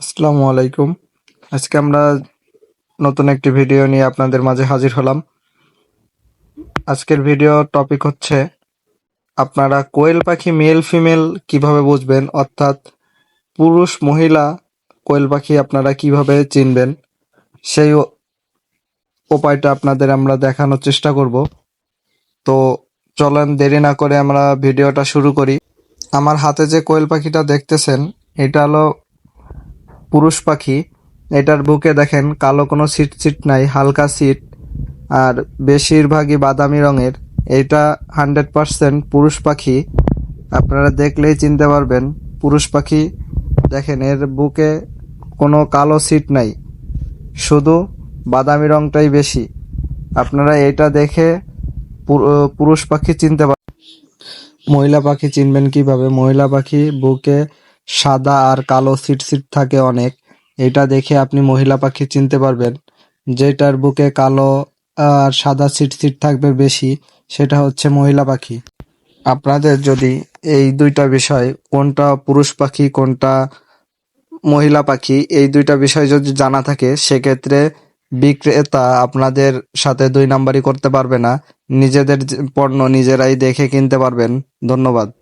আসসালামু আলাইকুম। আজকে আমরা নতুন একটি ভিডিও নিয়ে আপনাদের মাঝে হাজির হলাম। আজকের ভিডিও টপিক হচ্ছে, আপনারা কোয়েল পাখি মেল ফিমেল কীভাবে বুঝবেন? অর্থাৎ পুরুষ, মহিলা কোয়েল পাখি আপনারা কীভাবে চিনবেন? সেই উপায়টা আপনাদের আমরা দেখানোর চেষ্টা করব। তো চলেন দেরি না করে আমরা ভিডিওটা শুরু করি। আমার হাতে যে কোয়েল পাখিটা দেখতেছেন, এটা হলো পুরুষ পাখি, এটার বুকে দেখেন কালো কোনো সিট সিট নাই, হালকা সিট আর বেশিরভাগই বাদামি রঙের। এটা হান্ড্রেড পার্সেন্ট পুরুষ পাখি। আপনারা দেখলেই চিনতে পারবেন, পুরুষ পাখি, দেখেন, এর বুকে কোনো কালো সিট নাই। শুধু বাদামি রংটাই বেশি। আপনারা এটা দেখে পুরুষ পাখি চিনতে পার মহিলা পাখি চিনবেন কীভাবে? মহিলা পাখি বুকে সাদা আর কালো সিট সিট থাকে অনেক। এটা দেখে আপনি মহিলা পাখি চিনতে পারবেন। যেটার বুকে কালো আর সাদা সিট সিট থাকবে বেশি, সেটা হচ্ছে মহিলা পাখি। আপনাদের যদি এই দুইটা বিষয়, কোনটা পুরুষ পাখি, কোনটা মহিলা পাখি, এই দুইটা বিষয় যদি জানা থাকে, সেক্ষেত্রে বিক্রেতা আপনাদের সাথে দুই নাম্বারই করতে পারবে না। নিজেদের পণ্য নিজেরাই দেখে কিনতে পারবেন। ধন্যবাদ।